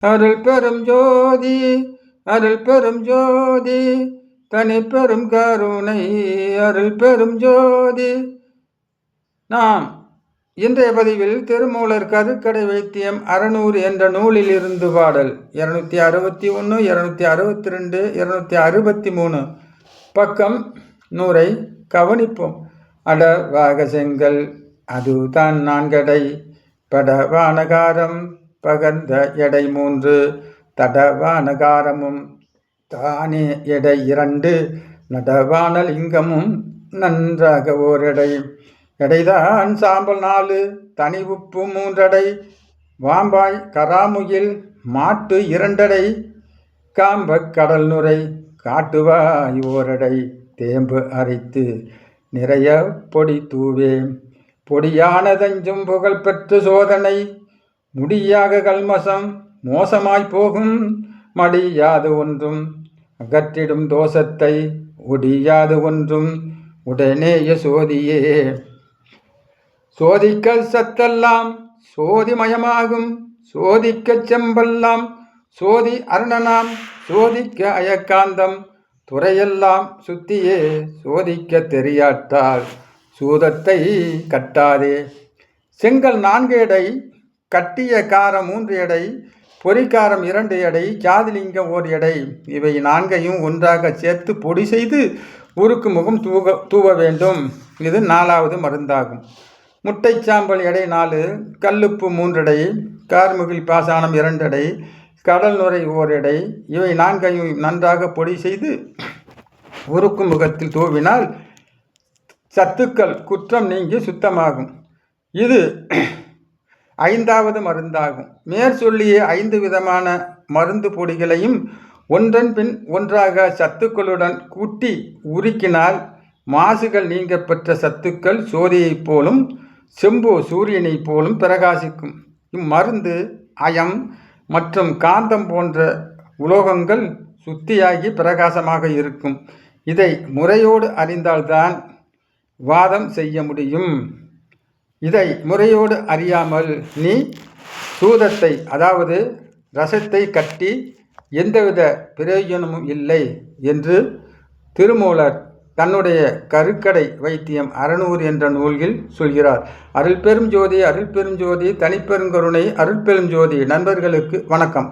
அருள் பெரும் ஜோதி அருள் பெரும் ஜோதி தனி பெரும் கருணை அருள் பெரும் ஜோதி. நாம் இன்றைய பதிவில் திருமூலர் கருக்கடை வைத்தியம் அறநூறு என்ற நூலில் இருந்து பாடல் இருநூத்தி அறுபத்தி ஒன்று இருநூத்தி அறுபத்தி ரெண்டு இருநூத்தி அறுபத்தி மூணு. பக்கம் நூறை கவனிப்போம். அட வாக செங்கல் அதுதான் நான்கடை படவானகாரம் பகர்ந்த எடை மூன்று தடவானகாரமும் தானே எடை இரண்டு நடவான லிங்கமும் நன்றாக ஓரெடை. எடைதான் சாம்பல் நாலு தனி உப்பு மூன்றடை வாம்பாய் கராமுகில் மாட்டு இரண்டடை காம்பக் கடல் நுரை காட்டுவாய் ஓரடை. தேம்பு அரைத்து நிறைய பொடி தூவே பொடியானதஞ்சும் புகழ்பெற்று சோதனை முடியாக கல்மசம் மோசமாய் போகும். மடியாது ஒன்றும். அகற்றிடும் தோஷத்தை ஒடியாது ஒன்றும். உடனேய சோதியே. சோதிக்க சத்தெல்லாம் சோதிமயமாகும். சோதிக்க செம்பெல்லாம் சோதி அருணனாம். சோதிக்க அயக்காந்தம் துறையெல்லாம் சுத்தியே. சோதிக்க தெரியாட்டால் சூதத்தை கட்டாதே. செங்கல் நான்கேடை கட்டிய காரம் மூன்று எடை பொறிக்காரம் இரண்டு எடை ஜாதிலிங்கம் ஓர் எடை. இவை நான்கையும் ஒன்றாக சேர்த்து பொடி செய்து உருக்கு முகம் தூக தூவ வேண்டும். இது நாலாவது மருந்தாகும். முட்டைச்சாம்பல் எடை நாலு கல்லுப்பு மூன்றடை கார்முகில் பாசானம் இரண்டடை கடல் நுரை ஓர் எடை. இவை நான்கையும் நன்றாக பொடி செய்து உருக்கு முகத்தில் தூவினால் சத்துக்கள் குற்றம் நீங்கி சுத்தமாகும். இது ஐந்தாவது மருந்தாகும். மேற்சொல்லிய ஐந்து விதமான மருந்து பொடிகளையும் ஒன்றன் பின் ஒன்றாக சத்துக்களுடன் கூட்டி உருக்கினால் மாசுகள் நீங்க பெற்ற சத்துக்கள் சோதியைப் போலும் செம்பு சூரியனைப் போலும் பிரகாசிக்கும். இம்மருந்து அயம் மற்றும் காந்தம் போன்ற உலோகங்கள் சுத்தியாகி பிரகாசமாக இருக்கும். இதை முறையோடு அறிந்தால்தான் வாதம் செய்ய முடியும். இதை முறையோடு அறியாமல் நீ சூதத்தை அதாவது ரசத்தை கட்டி எந்தவித பிரயோஜனமும் இல்லை என்று திருமூலர் தன்னுடைய கருக்கடை வைத்தியம் அறநூறு என்ற நூல்கில் சொல்கிறார். அருள் பெரும் ஜோதி அருள் பெரும் ஜோதி தனிப்பெருங்கருணை அருள் பெரும் ஜோதி. நண்பர்களுக்கு வணக்கம்.